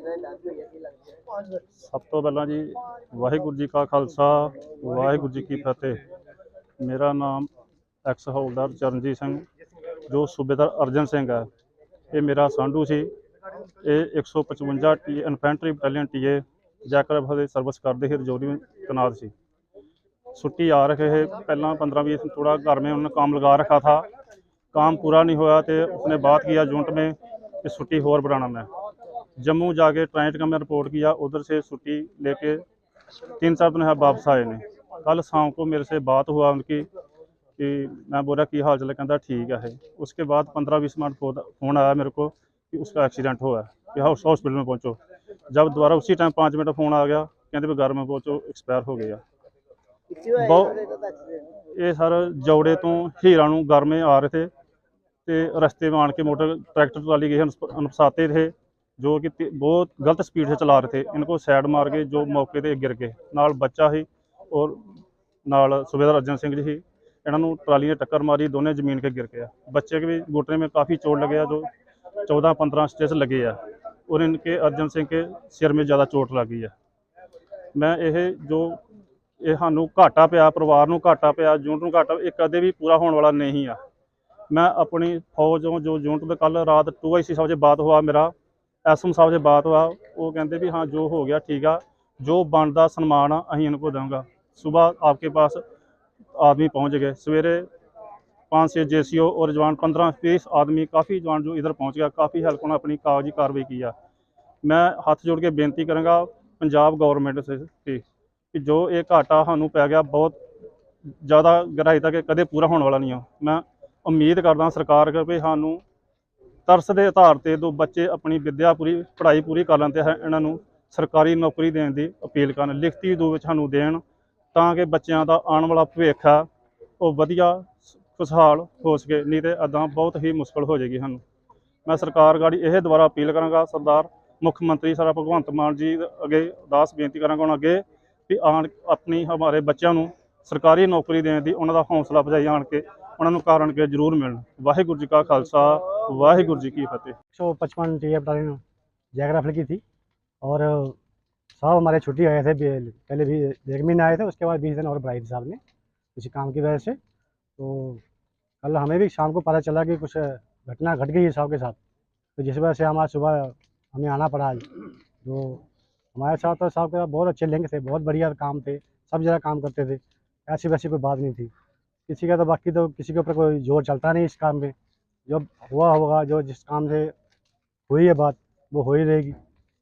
ਜਿਨ੍ਹਾਂ ਦੀ ਡੈਥ ਹੋਈ ਹੈ ਕੀ ਲੱਗਦਾ ਹੈ ਸਭ ਤੋਂ ਪਹਿਲਾਂ ਜੀ ਵਾਹਿਗੁਰੂ ਜੀ ਕਾ ਖਾਲਸਾ ਵਾਹਿਗੁਰੂ ਜੀ ਕੀ ਫਤਿਹ ਮੇਰਾ ਨਾਮ ਐਕਸ ਹੌਲਦਾਰ ਚਰਨਜੀਤ ਸਿੰਘ ਜੋ ਸੂਬੇਦਾਰ ਅਰਜਨ ਸਿੰਘ ਹੈ ਇਹ ਮੇਰਾ ਸਾਂਢੂ ਸੀ ਇਹ 155 ਟੀ ਇਨਫੈਂਟਰੀ ਬਟਾਲੀਅਨ ਟੀਏ ਜੈਕਰਬ ਦੇ ਸਰਵਿਸ ਕਰਦੇ ਸੀ ਰਜੌਰੀ में तैनात ਸੀ छुट्टी आ रखे है पहला पंद्रह बीस थोड़ा घर में उन्होंने काम लगा रखा था काम पूरा नहीं होया तो उसने बात किया यूनिट में कि छुट्टी और बढ़ाना मैं जम्मू जाके ट्राइट का मैं रिपोर्ट किया उधर से छुट्टी लेके तीन चार दिन है वापस आए ने कल शाम को मेरे से बात हुआ उनकी कि मैं बोला की हाल चल कहता ठीक है उसके बाद पंद्रह बीस मिनट फ़ोन आया मेरे को कि उसका एक्सीडेंट हुआ है कि हाउस हॉस्पिटल में पहुंचो जब दोबारा उसी टाइम पाँच मिनट फ़ोन आ गया कहते भी घर में पहुंचो एक्सपायर हो गया ਕਿੱਥੇ ਹੋਇਆ ਬਹੁਤ- ਇਹਦਾ ਤਾਂ ਐਕਸੀਡੈਂਟ ਇਹ ਸਰ ਜੌੜੇ ਤੋਂ ਹੀਰਾ ਨੂੰ ਗਰਮੇ ਆ ਰਹੇ ਥੇ ਤੇ ਰਸਤੇ में आन के मोटर ट्रैक्टर ट्राली गए अनफसाते जो कि बहुत गलत स्पीड से चला रहे थे इनको साइड ਮਾਰ के ਜੋ ਮੌਕੇ 'ਤੇ ਗਿਰ ਗਏ। ਨਾਲ ਬੱਚਾ ਸੀ ਔਰ ਨਾਲ ਸੂਬੇਦਾਰ ਅਰਜਨ ਸਿੰਘ ਜੀ ਸੀ। ਇਹਨਾਂ ਨੂੰ ਟਰਾਲੀ ਨੇ ਟੱਕਰ ਮਾਰੀ, ਦੋਨੇ ਜ਼ਮੀਨ 'ਤੇ ਗਿਰ ਗਏ ਬੱਚੇ ਕੇ ਵੀ ਘੁਟਨੇ ਮੇ ਕਾਫੀ ਚੋਟ ਲੱਗਿਆ ਆ, ਜੋ 14 15 स्टेच ਲੱਗੇ ਆ। ਔਰ इनके अर्जन सिंह के सिर में ज़्यादा ਚੋਟ लग गई है मैं ਇਹ ਜੋ ਇਹ ਸਾਨੂੰ ਘਾਟਾ ਪਿਆ, ਪਰਿਵਾਰ ਨੂੰ ਘਾਟਾ ਪਿਆ ਜੂਨਟ ਨੂੰ ਘਾਟਾ ਇਹ ਕਦੇ ਵੀ ਪੂਰਾ ਹੋਣ ਵਾਲਾ ਨਹੀਂ ਆ। ਮੈਂ ਆਪਣੀ ਫੌਜੋਂ ਜੋ ਜੂਨਟ ਦੇ ਕੱਲ ਰਾਤ 2:00 ਵਜੇ ਬਾਅਦ ਹੋਆ ਮੇਰਾ ਐਸਐਮ ਸਾਹਿਬ ਦੇ ਬਾਤ ਵਾ ਉਹ ਕਹਿੰਦੇ ਵੀ ਹਾਂ ਜੋ ਹੋ ਗਿਆ ਠੀਕ ਆ ਜੋ ਬਣਦਾ ਸਨਮਾਨ ਆ ਅਸੀਂ ਇਹਨਾਂ ਕੋ ਦਵਾਂਗਾ ਸਵੇਰ ਆਪਕੇ ਪਾਸ ਆਦਮੀ पहुंच गए सवेरे पाँच से जे और जवान पंद्रह बीस आदमी काफ़ी जवान जो इधर पहुंच गया काफ़ी हेल्प उन्होंने अपनी कागजी कार्रवाई की है मैं हाथ जोड़ के बेनती करूँगा पंजाब गवर्नमेंट से कि जो ये घाटा सानू पै गया बहुत ज़्यादा गहराई तक कदे पूरा होने वाला नहीं है मैं उम्मीद करदा सरकार भी सानू ਤਰਸ ਦੇ ਆਧਾਰ ਤੇ ਦੋ ਬੱਚੇ ਆਪਣੀ ਵਿੱਦਿਆ ਪੂਰੀ, ਪੜ੍ਹਾਈ ਪੂਰੀ ਕਰ ਲੈਂਦੇ ਤੇ ਹੈ ਇਹਨਾਂ ਨੂੰ ਸਰਕਾਰੀ ਨੌਕਰੀ ਦੇਣ ਦੀ ਅਪੀਲ ਕਰਨ। ਲਿਖਤੀ ਰੂਪ ਵਿੱਚ ਸਾਨੂੰ ਦੇਣ ਤਾਂ ਕਿ ਬੱਚਿਆਂ ਦਾ ਆਉਣ ਵਾਲਾ ਭਵਿੱਖ ਆ, ਉਹ ਵਧੀਆ ਖੁਸ਼ਹਾਲ ਹੋ ਸਕੇ। ਨਹੀਂ ਤੇ ਅਦਾਂ ਬਹੁਤ ਹੀ ਮੁਸ਼ਕਲ ਹੋ ਜਾਏਗੀ ਸਾਨੂੰ। ਮੈਂ ਸਰਕਾਰ ਗਾੜੀ ਇਹ ਦੁਆਰਾ ਅਪੀਲ ਕਰਾਂਗਾ। ਸਰਦਾਰ ਮੁੱਖ ਮੰਤਰੀ ਸਾਰਾ ਭਗਵੰਤ ਮਾਨ ਜੀ ਅੱਗੇ ਅਰਦਾਸ ਬੇਨਤੀ ਕਰਾਂਗਾ ਉਹਨਾਂ ਅੱਗੇ ਵੀ ਆਣ, ਆਪਣੀ ਹਮਾਰੇ ਬੱਚਿਆਂ ਨੂੰ ਸਰਕਾਰੀ ਨੌਕਰੀ ਦੇਣ ਦੀ ਉਹਨਾਂ ਦਾ ਹੌਸਲਾ ਅਫਜ਼ਾਈ ਆਣ ਕੇ ਉਹਨਾਂ ਨੂੰ ਕਾਰਨ ਕੇ ਜ਼ਰੂਰ ਮਿਲਣ। ਵਾਹਿਗੁਰੂ ਜੀ ਕਾ ਖਾਲਸਾ। वाहिगुरु जी की फतेह। एक सौ पचपन टी एफ़ टाइम जैग्राफल की थी। और, साहब हमारे छुट्टी आए थे पहले भी एक महीने आए थे, उसके बाद बीस दिन और बढ़ाई थी साहब ने किसी काम की वजह से। तो कल हमें भी शाम को पता चला कि कुछ घटना घट गई है साहब के साथ। तो जिस वजह से हमारा सुबह हमें आना पड़ा आज। तो हमारे साथ तो साहब के साथ बहुत अच्छे लिंक थे, बहुत बढ़िया काम थे, सब जगह काम करते थे। ऐसी वैसी कोई बात नहीं थी। किसी का तो बाकी तो किसी के ऊपर कोई ज़ोर चलता नहीं इस काम में। जो हुआ होगा जो जिस काम से हुई है बात वो हो ही रहेगी।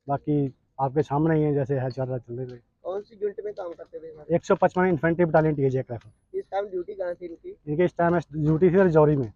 बाकी आपके सामने ही है जैसे है चल रहा चल रही कौन सी यूनिट में काम करते थे एक सौ पचपन इन्फेंट्री बटालियन टी है जैक इस टाइम ड्यूटी कहाँ थी इनकी इनके इस टाइम ड्यूटी थी रजौरी में।